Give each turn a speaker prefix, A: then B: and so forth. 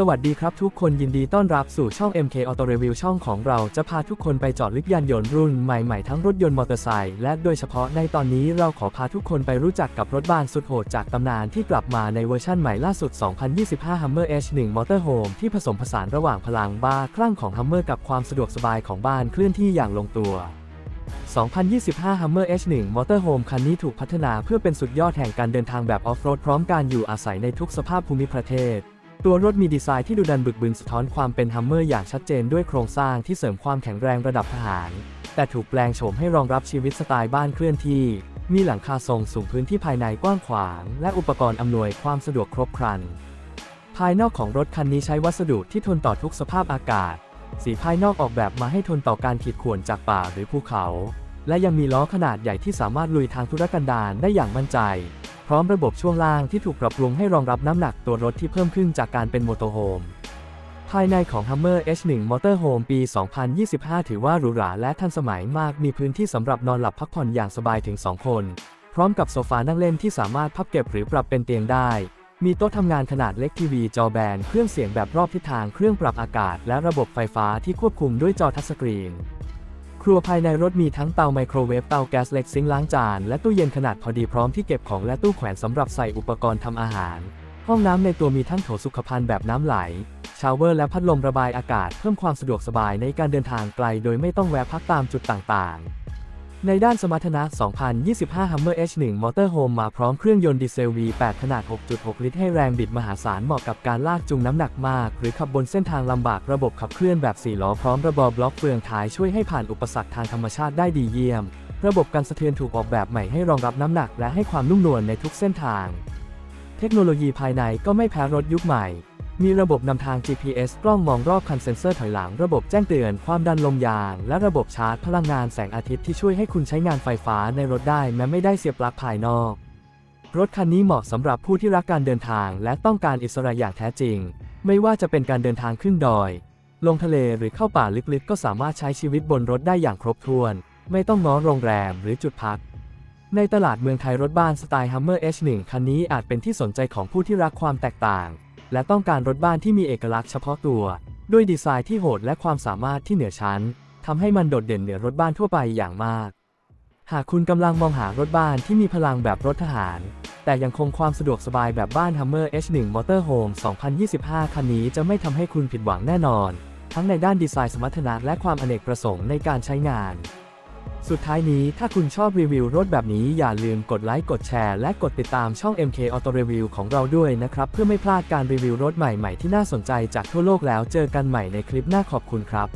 A: สวัสดีครับทุกคนยินดีต้อนรับสู่ช่อง MK Auto Review ช่องของเราจะพาทุกคนไปจอดลิฟต์ยานยนต์รุ่นใหม่ๆ ทั้งรถยนต์มอเตอร์ไซค์และโดยเฉพาะในตอนนี้เราขอพาทุกคนไปรู้จักกับรถบ้านสุดโหดจากตำนานที่กลับมาในเวอร์ชั่นใหม่ล่าสุด 2025 Hummer H1 Motorhome ที่ผสมผสานระหว่างพลังบ้าคลั่งของ Hummer กับความสะดวกสบายของบ้านเคลื่อนที่อย่างลงตัว 2025 Hummer H1 Motorhome คันนี้ถูกพัฒนาเพื่อเป็นสุดยอดแห่งการเดินทางแบบออฟโรดพร้อมการอยู่อาศัยในทุกสภาพภูมิประเทศ ตัวรถมีดีไซน์ที่ดูดันบึกบึนสะท้อนความเป็นฮัมเมอร์อย่างชัดเจนด้วยโครงสร้างที่เสริมความแข็งแรงระดับทหาร แต่ถูกแปลงโฉมให้รองรับชีวิตสไตล์บ้านเคลื่อนที่ มีหลังคาทรงสูงพื้นที่ภายในกว้างขวาง และอุปกรณ์อำนวยความสะดวกครบครัน ภายนอกของรถคันนี้ใช้วัสดุที่ทนต่อทุกสภาพอากาศ สีภายนอกออกแบบมาให้ทนต่อการขีดข่วนจากป่าหรือภูเขา และยังมีล้อขนาดใหญ่ที่สามารถลุยทางธุรกันดารได้อย่างมั่นใจ พร้อมระบบช่วงล่างที่ถูกปรับปรุงให้รองรับน้ำหนักตัวรถที่เพิ่มขึ้นจากการเป็นโมโตอร์โฮมภายในของ Hummer H1 Motorhome ปี 2025 ถือว่าหรูหราและทันสมัยมาก มีพื้นที่สำหรับนอนหลับพักผ่อนอย่างสบายถึง 2 คน พร้อมกับโซฟานั่งเล่นที่สามารถพับเก็บหรือปรับเป็นเตียงได้ มีโต๊ะทำงานขนาดเล็กทีวีจอแบน เครื่องเสียงแบบรอบทิศทาง เครื่องปรับอากาศ และระบบไฟฟ้าที่ควบคุมด้วยจอทัชสกรีน รัวภายในรถมีทั้งเตาไมโครเวฟเตาแก๊สเล็กซิงล้างจาน และตู้เย็นขนาดพอดีพร้อมที่เก็บของและตู้แขวนสำหรับใส่อุปกรณ์ทำอาหาร ห้องน้ำในตัวมีทั้งโถสุขภัณฑ์แบบน้ำไหล ชาวเวอร์และพัดลมระบายอากาศเพิ่มความสะดวกสบายในการเดินทางไกล โดยไม่ต้องแวะพักตามจุดต่างๆ ในด้านสมรรถนะ 2025 Hummer H1 Motorhome มาพร้อมเครื่องยนต์ดีเซล V8 ขนาด 6.6 ลิตร ให้แรงบิดมหาศาลเหมาะกับการลากจูงน้ำหนักมาก หรือขับบนเส้นทางลำบากระบบขับเคลื่อนแบบ4ล้อพร้อมระบบบล็อกเฟืองท้ายช่วยให้ผ่านอุปสรรคทางธรรมชาติได้ดีเยี่ยม ระบบการสะเทือนถูกออกแบบใหม่ให้รองรับน้ำหนักและให้ความนุ่มนวลในทุกเส้นทาง เทคโนโลยีภายในก็ไม่แพ้รถยุคใหม่ มีระบบนำทาง GPS กล้องมองรอบคันเซ็นเซอร์ถอยหลัง ระบบแจ้งเตือนความดันลมยาง และระบบชาร์จพลังงานแสงอาทิตย์ที่ช่วยให้คุณใช้งานไฟฟ้าในรถได้แม้ไม่ได้เสียบปลั๊กภายนอก รถคันนี้เหมาะสำหรับผู้ที่รักการเดินทาง และต้องการอิสระอย่างแท้จริง ไม่ว่าจะเป็นการเดินทางขึ้นดอย ลงทะเลหรือเข้าป่าลึกๆ ก็สามารถใช้ชีวิตบนรถได้อย่างครบถ้วน ไม่ต้องง้อโรงแรมหรือจุดพักในตลาดเมืองไทยรถบ้านสไตล์ Hummer H1 คันนี้อาจเป็นที่สนใจของผู้ที่รักความแตกต่าง และต้องการรถบ้านที่มีเอกลักษณ์เฉพาะตัว ด้วยดีไซน์ที่โหดและความสามารถที่เหนือชั้นทำให้มันโดดเด่นเหนือรถบ้านทั่วไปอย่างมาก หากคุณกำลังมองหารถบ้านที่มีพลังแบบรถทหาร แต่ยังคงความสะดวกสบายแบบบ้าน Hummer H1 Motorhome 2025 คันนี้จะไม่ทำให้คุณผิดหวังแน่นอน ทั้งในด้านดีไซน์สมรรถนะและความอเนกประสงค์ในการใช้งาน สุดท้ายนี้ถ้าคุณชอบรีวิวรถแบบนี้อย่าลืมกดไลค์กดแชร์และกดติดตามช่อง MK Auto Review ของเราด้วยนะครับ เพื่อไม่พลาดการรีวิวรถใหม่ๆที่น่าสนใจจากทั่วโลกแล้วเจอกันใหม่ในคลิปหน้าขอบคุณครับ